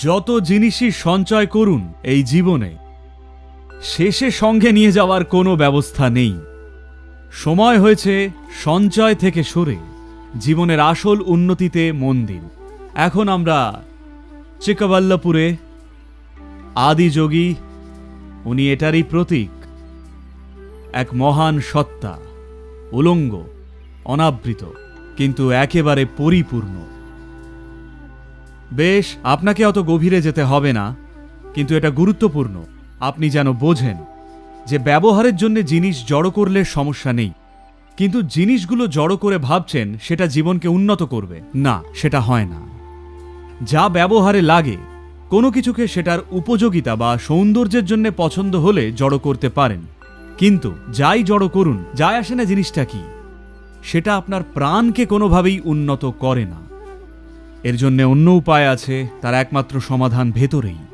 যত জিনিসই সঞ্চয় করুন এই জীবনে, শেষে সঙ্গে নিয়ে যাওয়ার কোনো ব্যবস্থা নেই। সময় হয়েছে সঞ্চয় থেকে সরে, জীবনের আসল উন্নতিতে মন দিন। এখন আমরা চিকাবাল্লাপুরে আদিযোগী উনি এটারই প্রতীক, এক মহান সত্তা, উলঙ্গ, অনাবৃত, কিন্তু একেবারে পরিপূর্ণ। বেশ, আপনাকে অত গভীরে যেতে হবে না। কিন্তু এটা গুরুত্বপূর্ণ, আপনি যেন বোঝেন যে ব্যবহারের জন্য জিনিস জড়ো করলে সমস্যা নেই। কিন্তু জিনিসগুলো জড়ো করে ভাবছেন, সেটা জীবনকে উন্নত করবে। না, সেটা হয় না। যা ব্যবহারে লাগে, কোনো কিছুকে সেটার উপযোগিতা বা সৌন্দর্যের জন্য পছন্দ হলে জড়ো করতে পারেন। কিন্তু যাই জড়ো করুন যায় আসে না জিনিসটা কি, সেটা আপনার প্রাণকে কোনোভাবেই উন্নত করে না। এর জন্য অন্য উপায় আছে তার একমাত্র সমাধান ভেতরেই।